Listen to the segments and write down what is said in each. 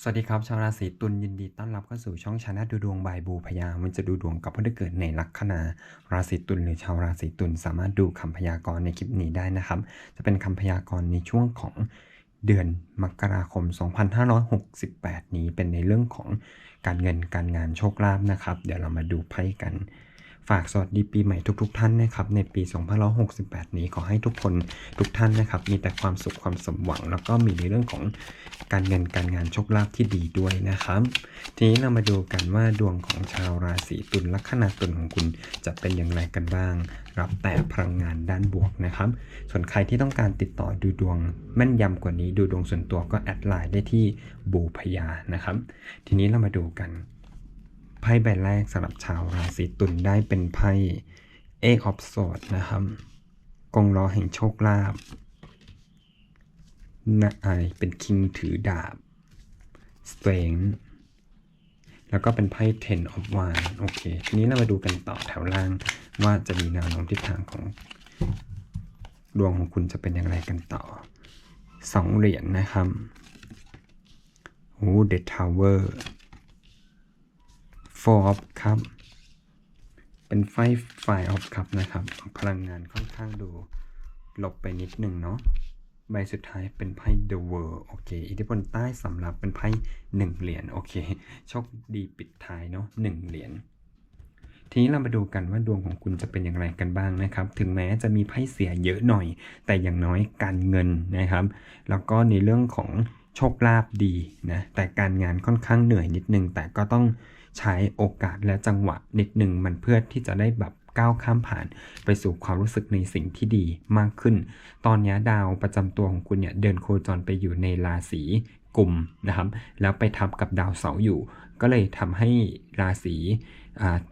สวัสดีครับ ชาวราศีตุลยินดีต้อนรับเข้าสู่ช่องชาแนลดูดวงบายบูพยา มันจะดูดวงกับผู้ที่เกิดในลัคนาราศีตุลหรือชาวราศีตุลสามารถดูคำพยากรณ์ในคลิปนี้ได้นะครับ จะเป็นคำพยากรณ์ในช่วงของเดือนมกราคม 2568 นี้เป็นในเรื่องของการเงินการงานโชคลาภนะครับ เดี๋ยวเรามาดูไพ่กัน ฝากสวัสดีปีใหม่ทุก ๆ ท่านนะครับในปี 2568 นี้ขอให้ทุกคนทุกท่านนะครับ มีแต่ความสุขความสมหวัง แล้วก็มีในเรื่องของการเงินการงานโชคลาภที่ดีด้วยนะครับ ทีนี้เรามาดูกันว่าดวงของชาวราศีตุลลัคนาตุลของคุณจะเป็นอย่างไรกันบ้าง รับแต่พลังงานด้านบวกนะครับ ส่วนใครที่ต้องการติดต่อดูดวงแม่นยำกว่านี้ดูดวงส่วนตัวก็แอดไลน์ได้ที่บูพยานะครับ ทีนี้เรามาดูกัน พ่ใบแรกสำหรับชาวราศีตุลได้เป็นไพ่เอกออฟโซดนะครับ กงล้อแห่งโชคลาภนะไอเป็นคิงถือดาบ strength แล้วก็เป็นไพ่ ten of w a n d โอเค ทีนี้เรามาดูกันต่อแถวล่างว่าจะมีแนวโน้มทิศทางของดวงของคุณจะเป็นอย่างไรกันต่อสองเหรียญนะครับโอ้ the tower four of cup เป็นไฟ five of cup นะครับ พลังงานค่อนข้างดูลบไปนิดหนึ่งเนาะใบสุดท้ายเป็นไพ่ The World โอเค อิทธิพลใต้สำหรับเป็นไพ่หนึ่งเหรียญโอเค โชคดีปิดท้ายเนาะหนึ่งเหรียญ ทีนี้เรามาดูกันว่าดวงของคุณจะเป็นอย่างไรกันบ้างนะครับ ถึงแม้จะมีไพ่เสียเยอะหน่อย แต่อย่างน้อยการเงินนะครับ แล้วก็ในเรื่องของโชคลาภดีนะ แต่การงานค่อนข้างเหนื่อยนิดนึง แต่ก็ต้อง ใช้โอกาสและจังหวะนิดหนึ่งมันเพื่อที่จะได้แบบก้าวข้ามผ่านไปสู่ความรู้สึกในสิ่งที่ดีมากขึ้น ตอนนี้ดาวประจำตัวของคุณเนี่ยเดินโคจรไปอยู่ในราศีกุมนะครับ แล้วไปทับกับดาวเสาร์อยู่ ก็เลยทำให้ราศี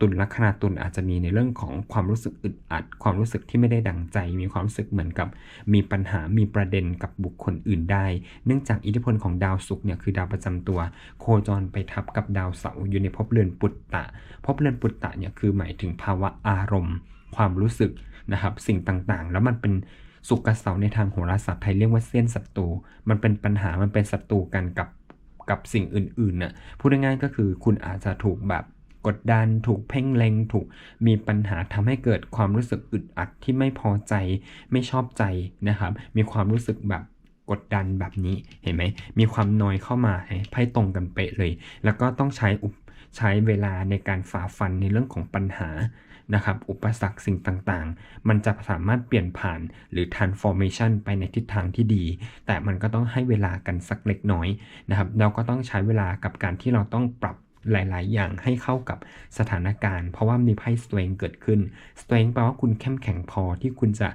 ตุลลัคนาตุลอาจจะมีในเรื่องของความรู้สึกอึดอัด ความรู้สึกที่ไม่ได้ดังใจ มีความรู้สึกเหมือนกับ มีปัญหามีประเด็นกับบุคคลอื่นได้ เนื่องจากอิทธิพลของดาวศุกร์เนี่ยคือดาวประจำตัว โคจรไปทับกับดาวเสาร์อยู่ในภพเรือนปุตตะภพเรือนปุตตะเนี่ยคือหมายถึงภาวะอารมณ์ ความรู้สึกนะครับสิ่งต่างๆ แล้วมันเป็นสุกกับเสาในทางโหราศาสตร์ไทยเรียกว่าเส้นศัตรู มันเป็นปัญหา มันเป็นศัตรูกันกับกับสิ่งอื่นๆน่ะ พูดง่ายๆก็คือคุณอาจจะถูกแบบ กดดัน ถูกเพ่งเล็ง ถูกมีปัญหาทำให้เกิดความรู้สึกอึดอัดที่ไม่พอใจไม่ชอบใจนะครับ มีความรู้สึกแบบกดดันแบบนี้เห็นไหมมีความนอยเข้ามาไพ่ตรงกันเป๊ะเลย แล้วก็ต้องใช้อุปใช้เวลาในการฝ่าฟันในเรื่องของปัญหานะครับอุปสรรคสิ่งต่างๆ มันจะสามารถเปลี่ยนผ่านหรือ transformation ไปในทิศทางที่ดี แต่มันก็ต้องให้เวลากันสักเล็กน้อยนะครับ เราก็ต้องใช้เวลากับการที่เราต้องปรับ หลาย ๆ อย่างให้เข้ากับสถานการณ์ เพราะว่ามีไพ่ strength เกิดขึ้น strength แปลว่าคุณเข้มแข็งพอที่คุณจะ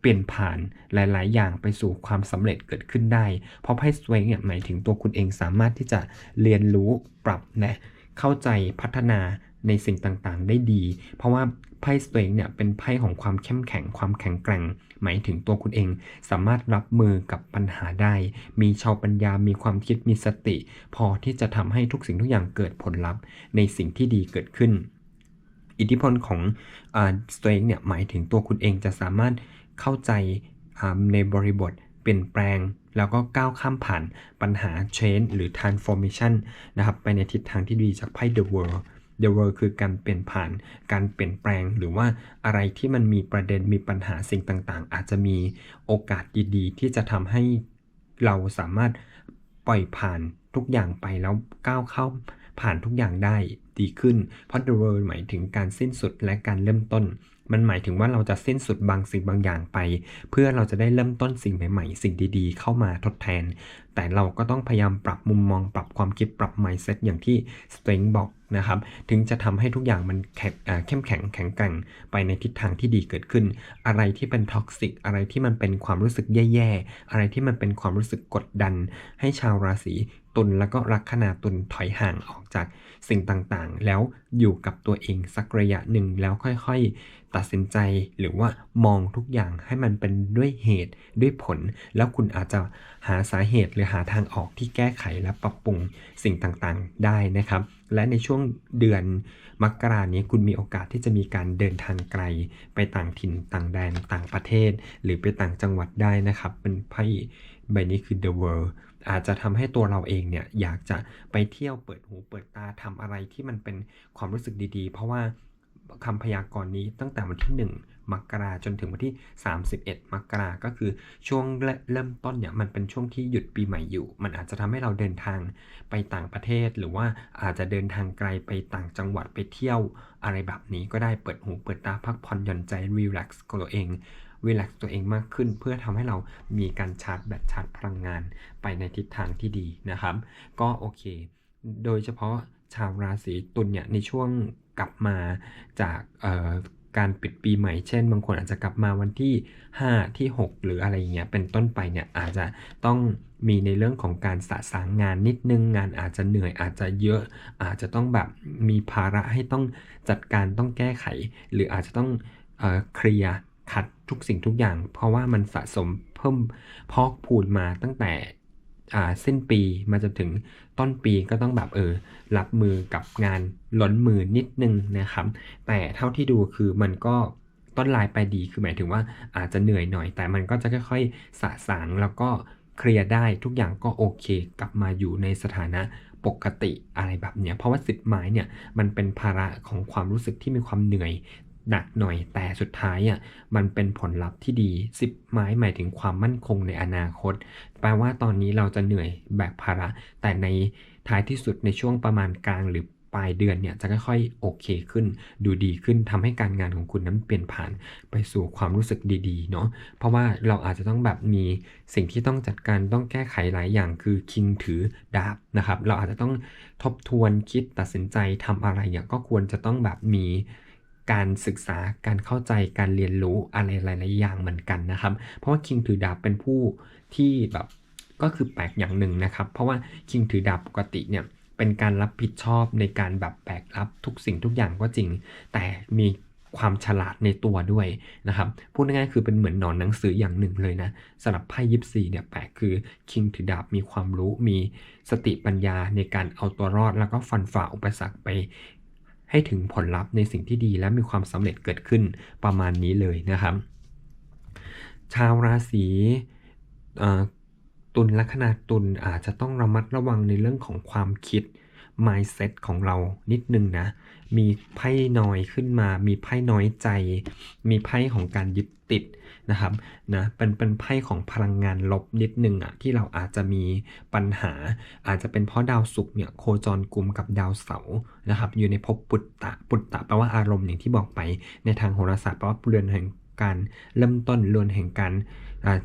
เปลี่ยนผ่านหลาย ๆ อย่างไปสู่ความสำเร็จเกิดขึ้นได้ เพราะไพ่ strength เนี่ยหมายถึงตัวคุณเองสามารถที่จะเรียนรู้ปรับนะเข้าใจพัฒนาในสิ่งต่าง ๆ ได้ดี เพราะว่าไพ่สเตรงเนี่ยเป็นไพ่ของความเข้มแข็งความแข็งแกร่ง หมายถึงตัวคุณเองสามารถรับมือกับปัญหาได้ มีชาวปัญญา มีความคิด มีสติ พอที่จะทำให้ทุกสิ่งทุกอย่างเกิดผลลัพธ์ ในสิ่งที่ดีเกิดขึ้น อิทธิพลของสเตงเนี่ยหมายถึงตัวคุณเองจะสามารถเข้าใจในบริบทเปลี่ยนแปลงแล้วก็ก้าวข้ามผ่านปัญหา change หรือ transformation นะครับ ไปในทิศทางที่ดีจากไพ่ The World The World คือการเปลี่ยนผ่าน การเปลี่ยนแปลง หรือว่าอะไรที่มันมีประเด็นมีปัญหาสิ่งต่างๆ อาจจะมีโอกาสดีๆ ที่จะทำให้เราสามารถปล่อยผ่านทุกอย่างไปแล้วก้าวเข้าผ่านทุกอย่างได้ดีขึ้น เพราะ The World หมายถึงการสิ้นสุดและการเริ่มต้น มันหมายถึงว่าเราจะสิ้นสุดบางสิ่งบางอย่างไป เพื่อเราจะได้เริ่มต้นสิ่งใหม่ๆ สิ่งดีๆ เข้ามาทดแทน แต่เราก็ต้องพยายามปรับมุมมอง ปรับความคิดปรับ mindset อย่างที่ Strength บอกนะครับถึงจะทำให้ทุกอย่างมันเข้มแข็งแข็งแกร่งไปในทิศทางที่ดีเกิดขึ้น อะไรที่เป็นท็อกซิกอะไรที่มันเป็นความรู้สึกแย่ๆ อะไรที่มันเป็นความรู้สึกกดดัน ให้ชาวราศีตุลแล้วก็ลัคนาตุลถอยห่างออกจากสิ่งต่างๆ แล้วอยู่กับตัวเองสักระยะหนึ่งแล้วค่อยๆ ตัดสินใจหรือว่ามองทุกอย่างให้มันเป็นด้วยเหตุด้วยผล แล้วคุณอาจจะหาสาเหตุหรือหาทางออกที่แก้ไขและปรับปรุงสิ่งต่างๆ ได้นะครับ และในช่วงเดือนมกรานี้คุณมีโอกาสที่จะมีการเดินทางไกล ไปต่างถิ่นต่างแดนต่างประเทศ หรือไปต่างจังหวัดได้นะครับเป็นไพ่ใบนี้คือ the world อาจจะทำให้ตัวเราเองเนี่ยอยากจะไปเที่ยวเปิดหูเปิดตาทำอะไรที่มันเป็นความรู้สึกดีๆ เพราะว่า คำพยากรณ์นี้ตั้งแต่วันที่ 1 มกราจนถึงวันที่ 31 มกราก็คือช่วงเริ่มต้นเนี่ยมันเป็นช่วงที่หยุดปีใหม่อยู่ มันอาจจะทำให้เราเดินทางไปต่างประเทศ หรือว่าอาจจะเดินทางไกลไปต่างจังหวัดไปเที่ยว อะไรแบบนี้ก็ได้เปิดหูเปิดตาพักผ่อนหย่อนใจรีแลกซ์ตัวเองรีแลกซ์ตัวเองมากขึ้น เพื่อทำให้เรามีการชาร์จแบตชาร์จพลังงานไปในทิศทางที่ดีนะครับ ก็โอเค โดยเฉพาะชาวราศีตุลเนี่ยในช่วง กลับมาจากการปิดปีใหม่ เช่น บางคนอาจจะกลับมาวันที่ 5 ที่ 6 หรืออะไรเงี้ย เป็นต้นไปเนี่ยอาจจะต้องมีในเรื่องของการสะสางงานนิดนึง งานอาจจะเหนื่อยอาจจะเยอะ อาจจะต้องแบบมีภาระให้ต้องจัดการต้องแก้ไข หรืออาจจะต้องเคลียร์ขัดทุกสิ่งทุกอย่าง เพราะว่ามันสะสมเพิ่มพอกพูนมาตั้งแต่ สิ้นปีมาจนถึงต้นปีก็ต้องแบบเออรับมือกับงานล้นมือนิดนึงนะครับ แต่เท่าที่ดูคือมันก็ต้นลายไปดีคือหมายถึงว่าอาจจะเหนื่อยหน่อย แต่มันก็จะค่อยๆสะสางแล้วก็เคลียร์ได้ทุกอย่างก็โอเค กลับมาอยู่ในสถานะปกติอะไรแบบเนี้ยเพราะว่าสิทธิ์หมายเนี่ยมันเป็นภาระของความรู้สึกที่มีความเหนื่อย หนักหน่อยแต่สุดท้ายอะมันเป็นผลลัพธ์ที่ดีสิบไม้หมายถึงความมั่นคงในอนาคต แปลว่าตอนนี้เราจะเหนื่อยแบกภาระ แต่ในท้ายที่สุดในช่วงประมาณกลางหรือปลายเดือนเนี่ยจะค่อยๆโอเคขึ้น ดูดีขึ้นทำให้การงานของคุณนั้นเปลี่ยนผ่านไปสู่ความรู้สึกดีๆเนาะเพราะว่าเราอาจจะต้องแบบมีสิ่งที่ต้องจัดการต้องแก้ไขหลายอย่างคือคิงถือดาบนะครับ เราอาจจะต้องทบทวนคิดตัดสินใจทำอะไรเนี่ยก็ควรจะต้องแบบมี การศึกษาการเข้าใจการเรียนรู้อะไรหลายๆอย่างเหมือนกันนะครับ เพราะว่าคิงถือดาบเป็นผู้ที่แบบก็คือแปลกอย่างหนึ่งนะครับ เพราะว่าคิงถือดาบปกติเนี่ยเป็นการรับผิดชอบในการแบบแบกรับทุกสิ่งทุกอย่างก็จริง แต่มีความฉลาดในตัวด้วยนะครับพูดง่ายๆคือเป็นเหมือนหนอนหนังสืออย่างหนึ่งเลยนะสำหรับไพ่ยิปซีเนี่ยแปลกคือคิงถือดาบมีความรู้มีสติปัญญาในการเอาตัวรอด แล้วก็ฟันฝ่าอุปสรรคไป ให้ถึงผลลัพธ์ในสิ่งที่ดีและมีความสำเร็จเกิดขึ้นประมาณนี้เลยนะครับ ชาวราศีตุลลัคนาตุลอาจจะต้องระมัดระวังในเรื่องของความคิด mindset ของเรานิดนึงนะ มีไพ่น้อยขึ้นมา มีไพ่น้อยใจ มีไพ่ของการยึดติด นะครับนะเป็นเป็นไพ่ของพลังงานลบนิดนึงอะที่เราอาจจะมีปัญหา อาจจะเป็นเพราะดาวศุกร์เนี่ยโคจรกลุ่มกับดาวเสาร์นะครับ อยู่ในภพปุตตะปุตตะแปลว่าอารมณ์อย่างที่บอกไปในทางโหราศาสตร์แปลว่าเรือนแห่งการเริ่มต้นเรือนแห่งการ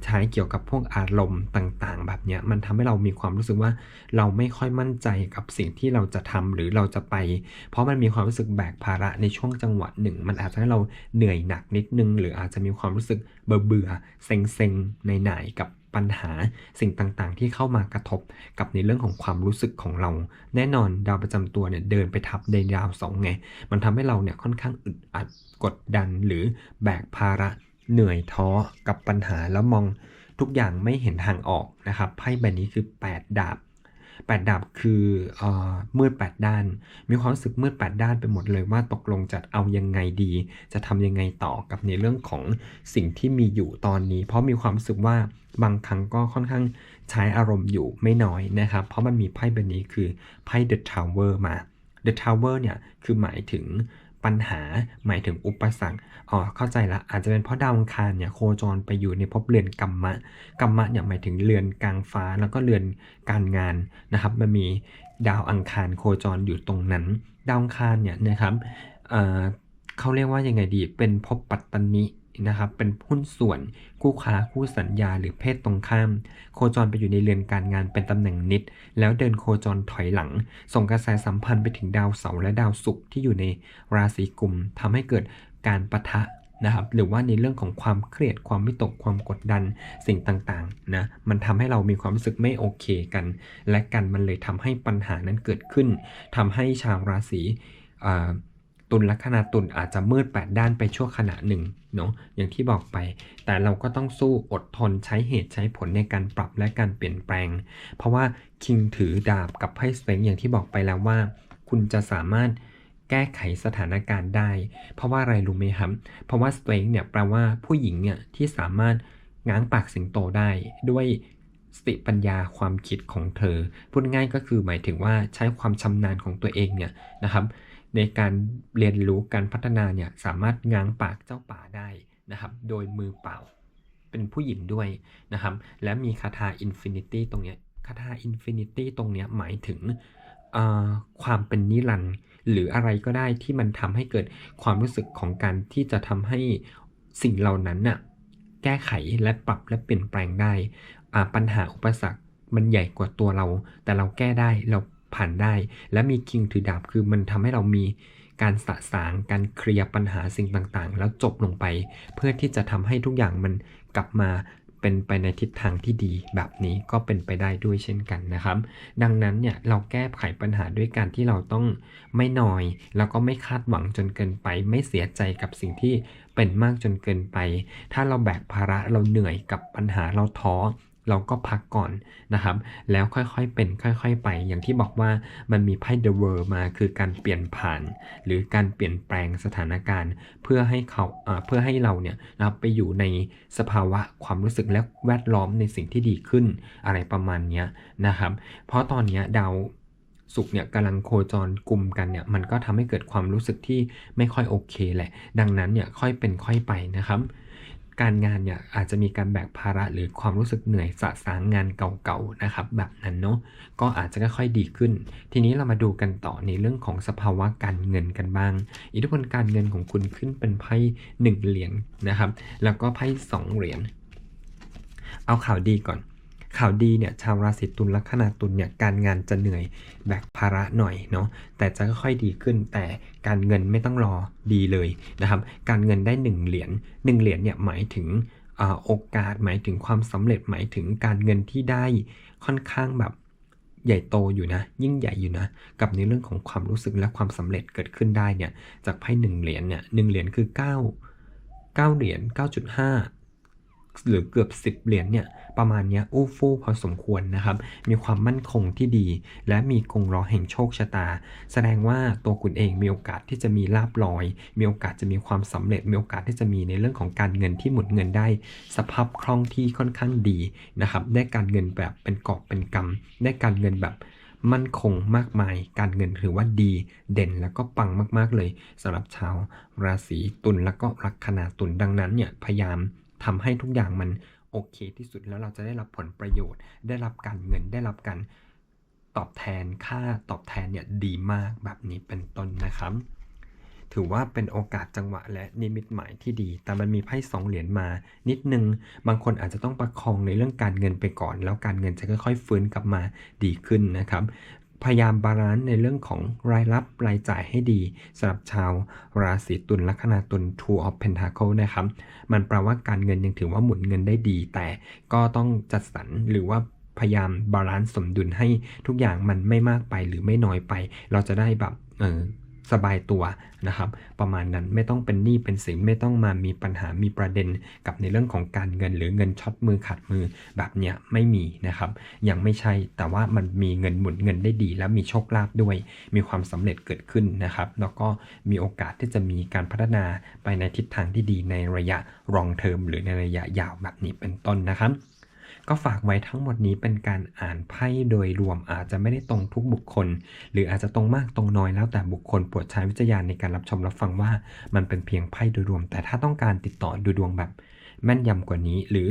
ใช้เกี่ยวกับพวกอารมณ์ต่างๆ แบบนี้มันทำให้เรามีความรู้สึกว่าเราไม่ค่อยมั่นใจกับสิ่งที่เราจะทำหรือเราจะไป เพราะมันมีความรู้สึกแบกภาระในช่วงจังหวะหนึ่ง มันอาจจะให้เราเหนื่อยหนักนิดนึง หรืออาจจะมีความรู้สึกเบื่อเบื่อเซ็งเซ็งในหน่ายกับปัญหาสิ่งต่างๆ ที่เข้ามากระทบกับในเรื่องของความรู้สึกของเรา แน่นอนดาวประจำตัวเนี่ยเดินไปทับในดาวสองไง มันทำให้เราเนี่ยค่อนข้างอึดอัดกดดันหรือแบกภาระ เหนื่อยท้อกับปัญหาแล้วมองทุกอย่างไม่เห็นทางออกนะครับไพ่ใบนี้คือ 8 ดาบ 8 ดาบคืออมืด 8 ด้าน มีความรู้สึกมืด 8 ด้านไปหมดเลยว่าตกลงจะเอายังไงดี จะทำยังไงต่อกับในเรื่องของสิ่งที่มีอยู่ตอนนี้ เพราะมีความรู้สึกว่าบางครั้งก็ค่อนข้างใช้อารมณ์อยู่ไม่น้อยนะครับ เพราะมันมีไพ่ใบนี้คือไพ่ The Tower มา The Tower เนี่ยคือหมายถึง ปัญหาหมายถึงอุปสรรคอ๋อเข้าใจละอาจจะเป็นเพราะดาวอังคารเนี่ยโคจรไปอยู่ในภพเรือนกรรมะกรรมะเนี่ยหมายถึงเรือนกลางฟ้าแล้วก็เรือนการงานนะครับมันมีดาวอังคารโคจรอยู่ตรงนั้น ดาวอังคารเนี่ยนะครับเเขาเรียกว่ายังไงดีเป็นภพปัตตานิ นะครับเป็นหุ้นส่วนคู่ค้าคู่สัญญาหรือเพศตรงข้าม โคจรไปอยู่ในเรือนการงานเป็นตำแหน่งนิด แล้วเดินโคจรถอยหลัง ส่งกระแสสัมพันธ์ไปถึงดาวเสาร์และดาวศุกร์ที่อยู่ในราศีกุมทำให้เกิดการประทะนะครับหรือว่าในเรื่องของความเครียดความวิตกความกดดันสิ่งต่างๆนะมันทำให้เรามีความรู้สึกไม่โอเคกัน และกันมันเลยทำให้ปัญหานั้นเกิดขึ้นทำให้ชาวราศี ตุลลัคนาตุลอาจจะมืดแปดด้านไปชั่วขณะหนึ่งเนาะอย่างที่บอกไป แต่เราก็ต้องสู้อดทนใช้เหตุใช้ผลในการปรับและการเปลี่ยนแปลง เพราะว่าคิงถือดาบกับไพ่สเตงอย่างที่บอกไปแล้วว่า คุณจะสามารถแก้ไขสถานการณ์ได้ เพราะว่าอะไรรู้ไหมครับ เพราะว่าสเตงเนี่ยแปลว่าผู้หญิงเนี่ยที่สามารถง้างปากสิงโตได้ด้วยสติปัญญาความคิดของเธอ พูดง่ายก็คือหมายถึงว่าใช้ความชำนาญของตัวเองเนี่ยนะครับ ในการเรียนรู้การพัฒนาเนี่ยสามารถง้างปากเจ้าป่าได้นะครับ โดยมือเปล่า เป็นผู้หญิงด้วยนะครับ และมีคาถาอินฟินิตี้ตรงเนี้ยคาถาอินฟินิตี้ตรงเนี้ยหมายถึงความเป็นนิรันด์หรืออะไรก็ได้ที่มันทำให้เกิดความรู้สึกของการที่จะทำให้สิ่งเหล่านั้นน่ะแก้ไขและปรับและเปลี่ยนแปลงได้ปัญหาอุปสรรคมันใหญ่กว่าตัวเรา แต่เราแก้ได้เรา ผ่านได้ และมีคิงถือดาบคือมันทำให้เรามีการสะสางการเคลียร์ปัญหาสิ่งต่างๆ แล้วจบลงไป เพื่อที่จะทำให้ทุกอย่างมันกลับมาเป็นไปในทิศทางที่ดีแบบนี้ก็เป็นไปได้ด้วยเช่นกันนะครับ ดังนั้นเนี่ยเราแก้ไขปัญหาด้วยการที่เราต้องไม่นอย แล้วก็ไม่คาดหวังจนเกินไป ไม่เสียใจกับสิ่งที่เป็นมากจนเกินไป ถ้าเราแบกภาระเราเหนื่อยกับปัญหาเราท้อ เราก็พักก่อนนะครับ แล้วค่อยๆเป็นค่อยๆไป อย่างที่บอกว่ามันมีไพ่ The World มาคือการเปลี่ยนผ่าน หรือการเปลี่ยนแปลงสถานการณ์ เพื่อให้เขาเพื่อให้เราเนี่ยนะครับไปอยู่ในสภาวะความรู้สึกและแวดล้อมในสิ่งที่ดีขึ้นอะไรประมาณนี้นะครับ เพราะตอนนี้ดาวศุกร์เนี่ยกำลังโคจรกลุ่มกันเนี่ยมันก็ทำให้เกิดความรู้สึกที่ไม่ค่อยโอเคแหละ ดังนั้นเนี่ยค่อยเป็นค่อยไปนะครับ การงานเนี่ยอาจจะมีการแบกภาระหรือความรู้สึกเหนื่อยสะสางงานเก่าๆนะครับแบบนั้นเนาะก็อาจจะค่อยๆดีขึ้น ทีนี้เรามาดูกันต่อในเรื่องของสภาวะการเงินกันบ้าง อิทธิพลการเงินของคุณขึ้นเป็นไพ่หนึ่งเหรียญนะครับ แล้วก็ไพ่สองเหรียญเอาข่าวดีก่อน ข่าวดีเนี่ยชาวราศีตุลลัคนาตุลเนี่ยการงานจะเหนื่อยแบกภาระหน่อยเนาะแต่จะค่อยๆดีขึ้น แต่การเงินไม่ต้องรอดีเลยนะครับการเงินได้ 1 เหรียญ1เหรียญเนี่ยหมายถึงอโอกาสหมายถึงความสำเร็จหมายถึงการเงินที่ได้ค่อนข้างแบบใหญ่โตอยู่นะ ยิ่งใหญ่อยู่นะ กับในเรื่องของความรู้สึกและความสำเร็จเกิดขึ้นได้เนี่ยจากไพ่หนึ่งเหรียญเนี่ยหนึ่งเหรียญคือ 9 9 เหรียญ9.5 หรือเกือบ 10 เหรียญเนี่ยประมาณเนี้ยอู้ฟู่พอสมควรนะครับ มีความมั่นคงที่ดี และมีกงล้อแห่งโชคชะตา แสดงว่าตัวคุณเองมีโอกาสที่จะมีลาบลอย มีโอกาสจะมีความสำเร็จ มีโอกาสที่จะมีในเรื่องของการเงินที่หมุนเงินได้ สภาพคล่องที่ค่อนข้างดีนะครับ ได้การเงินแบบเป็นกอบเป็นกำได้การเงินแบบมั่นคงมากมาย การเงินถือว่าดี เด่นแล้วก็ปังมากๆเลยสำหรับชาวราศีตุลแล้วก็ลัคนาตุลดังนั้นเนี่ยพยายาม ทำให้ทุกอย่างมันโอเคที่สุดแล้วเราจะได้รับผลประโยชน์ ได้รับการเงินได้รับการตอบแทนค่าตอบแทนเนี่ยดีมากแบบนี้เป็นต้นนะครับ ถือว่าเป็นโอกาสจังหวะและนิมิตหมายที่ดี แต่มันมีไพ่สองเหรียญมา นิดนึง บางคนอาจจะต้องประคองในเรื่องการเงินไปก่อน แล้วการเงินจะค่อยๆฟื้นกลับมาดีขึ้นนะครับ พยายามบาลานซ์ในเรื่องของรายรับรายจ่ายให้ดีสำหรับชาวราศีตุลลัคนาตุล Two of Pentacle นะครับ มันแปลว่าการเงินยังถือว่าหมุนเงินได้ดี แต่ก็ต้องจัดสรรหรือว่าพยายามบาลานซ์สมดุลให้ทุกอย่างมันไม่มากไปหรือไม่น้อยไป เราจะได้แบบเออ สบายตัวนะครับ ประมาณนั้นไม่ต้องเป็นหนี้เป็นสินไม่ต้องมามีปัญหามีประเด็นกับในเรื่องของการเงินหรือเงินช็อตมือขาดมือแบบเนี้ยไม่มีนะครับ ยังไม่ใช่แต่ว่ามันมีเงินหมุนเงินได้ดี และมีโชคลาภด้วย มีความสำเร็จเกิดขึ้นนะครับ แล้วก็มีโอกาสที่จะมีการพัฒนาไปในทิศทางที่ดีในระยะรองเทอมหรือในระยะยาวแบบนี้เป็นต้นนะครับ ก็ฝากไว้ทั้งหมดนี้เป็นการอ่านไพ่โดยรวมอาจจะไม่ได้ตรงทุกบุคคล หรืออาจจะตรงมากตรงน้อยแล้วแต่บุคคลโปรดใช้วิจารณญาณในการรับชมรับฟังว่า มันเป็นเพียงไพ่โดยรวม แต่ถ้าต้องการติดต่อดูดวงแบบ แม่นยำกว่านี้หรือ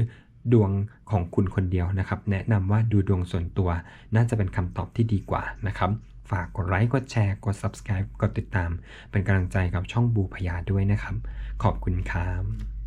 ดวงของคุณคนเดียวนะครับ แนะนำว่าดูดวงส่วนตัว น่าจะเป็นคำตอบที่ดีกว่านะครับฝากกดไลค์ กดแชร์ กด subscribe กดติดตาม เป็นกำลังใจกับช่องบูพยาด้วยนะครับ ขอบคุณครับ